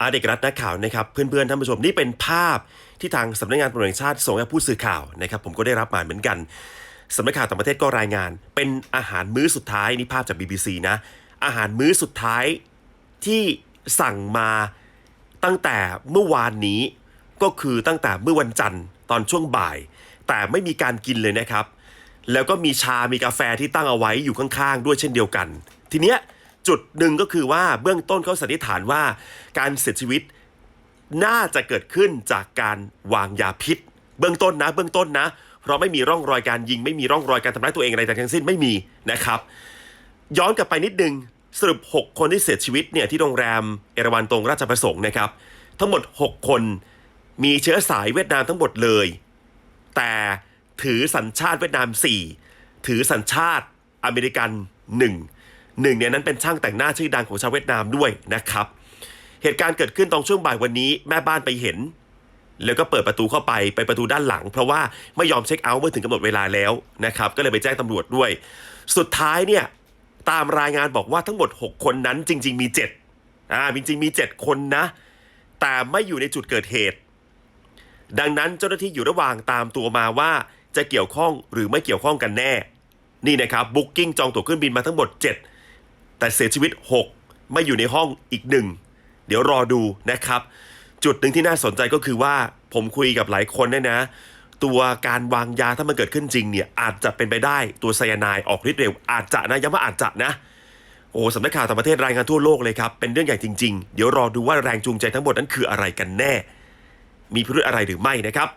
อาเด็กรัฐนักข่าวนะครับเพื่อนๆท่านผู้ชมนี่เป็นภาพที่ทางสำนักงานตำรวจแห่งชาติส่งให้ผู้สื่อข่าวนะครับผมก็ได้รับมาเหมือนกันสำนักข่าวต่างประเทศก็รายงาน เป็นอาหารมื้อสุดท้ายนี่ภาพจาก BBC นะ อาหารมื้อสุดท้ายที่สั่งมาตั้งแต่เมื่อวานนี้ก็คือตั้งแต่เมื่อวันจันทร์ตอนช่วงบ่าย แต่ไม่มีการกินเลยนะครับ แล้วก็มีชามีกาแฟที่ตั้งเอาไว้อยู่ข้างๆ ด้วยเช่นเดียวกัน ทีเนี้ย จุดหนึ่งก็คือว่าเบื้องต้นเขาสันนิษฐานว่าการเสียชีวิตน่าจะเกิดขึ้นจากการวางยาพิษ เบื้องต้นนะ เบื้องต้นนะ เพราะไม่มีร่องรอยการยิง ไม่มีร่องรอยการทำร้ายตัวเองอะไรทั้งสิ้นไม่มีนะครับ ย้อนกลับไปนิดนึงสรุป 6 คนที่เสียชีวิตเนี่ยที่โรงแรมเอราวันตรงราชประสงค์นะครับ ทั้งหมด 6 คนมีเชื้อสายเวียดนามทั้งหมดเลย แต่ถือสัญชาติเวียดนาม 4 ถือสัญชาติอเมริกัน 1 หนึ่งเนี่ยนั้นเป็นช่างแต่งหน้าชื่อดังของชาวเวียดนามด้วยนะครับ เหตุการณ์เกิดขึ้นตอนช่วงบ่ายวันนี้แม่บ้านไปเห็น แล้วก็เปิดประตูเข้าไปไปประตูด้านหลัง เพราะว่าไม่ยอมเช็คเอาท์เมื่อถึงกำหนดเวลาแล้วนะครับก็เลยไปแจ้งตำรวจด้วย สุดท้ายเนี่ยตามรายงานบอกว่าทั้งหมด 6 คนนั้นจริง ๆ มี7อ่าจริงๆมี 7 คนนะ แต่ไม่อยู่ในจุดเกิดเหตุ ดังนั้นเจ้าหน้าที่อยู่ระหว่างตามตัวมาว่าจะเกี่ยวข้องหรือไม่เกี่ยวข้องกันแน่ นี่นะครับบุ๊กิ้งจองตั๋วเครื่องบินมาทั้งหมด 7 แต่เสียชีวิต 6 ไม่อยู่ในห้องอีกหนึ่งเดี๋ยวรอดูนะครับ จุดหนึ่งที่น่าสนใจก็คือว่าผมคุยกับหลายคนเนี่ยนะ ตัวการวางยาถ้ามันเกิดขึ้นจริงเนี่ยอาจจะเป็นไปได้ตัวไซยาไนด์ออกฤทธิ์เร็วอาจจะนะย้ำว่าอาจจะนะโอ้สำนักข่าวต่างประเทศรายงานทั่วโลกเลยครับ เป็นเรื่องใหญ่จริง ๆ เดี๋ยวรอดูว่าแรงจูงใจทั้งหมดนั้นคืออะไรกันแน่ มีพิรุธอะไรหรือไม่นะครับ